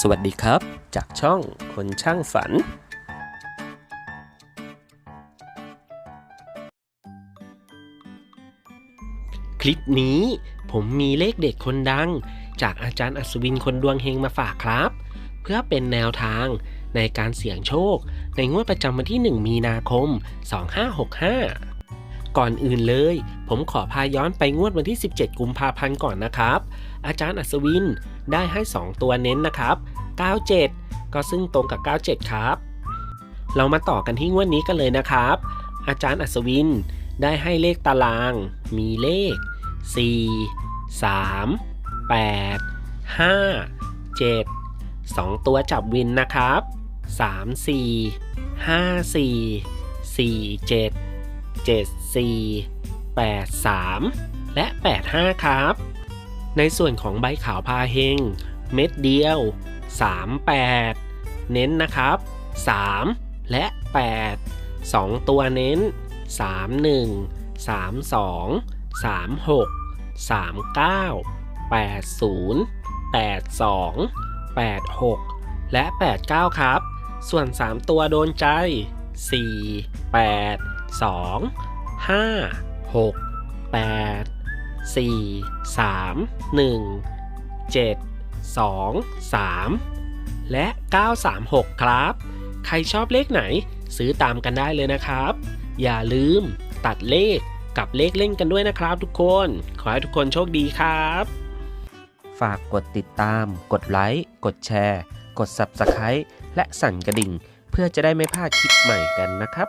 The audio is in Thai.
สวัสดีครับ จากช่องคนช่างฝันคลิปนี้ผมมีเลขเด็ดคนดัง จากอาจารย์อัศวินคนดวงเฮงมาฝากครับ เพื่อเป็นแนวทางในการเสี่ยงโชค ในงวดประจำวันที่ 1 มีนาคม 2565 ก่อนอื่นเลย ผมขอพาย้อนไปงวดวันที่ 17 กุมภาพันธ์ก่อนนะครับ อาจารย์อัศวินได้ให้ 2 ตัวเน้นนะครับ 97 ก็ซึ่งตรงกับ 97 ครับ เรามาต่อกันที่งวดนี้กันเลยนะครับ อาจารย์อัศวินได้ให้เลขตาราง มีเลข 4 3 8 5 7 2 ตัวจับวินนะครับ 3 4 5 4 4 7 7 4 8 3 และ 8 5 ครับ ในส่วนของใบขาวพาเฮง เม็ดเดียว 38 เน้นนะครับ 3 และ 8 2 ตัวเน้น 31 32 36 39 80 82 86 และ 89 ครับ ส่วน 3 ตัวโดนใจ 4 8 2 5 6 8 4 3 1 7 2 3 และ 936 ครับ ใครชอบเลขไหนซื้อตามกันได้เลยนะครับ อย่าลืมตัดเลขกับเลขเล่นกันด้วยนะครับทุกคน ขอให้ทุกคนโชคดีครับ ฝากกดติดตาม กดไลค์ กดแชร์ กด Subscribe และสั่นกระดิ่ง เพื่อจะได้ไม่พลาดคลิปใหม่กันนะครับ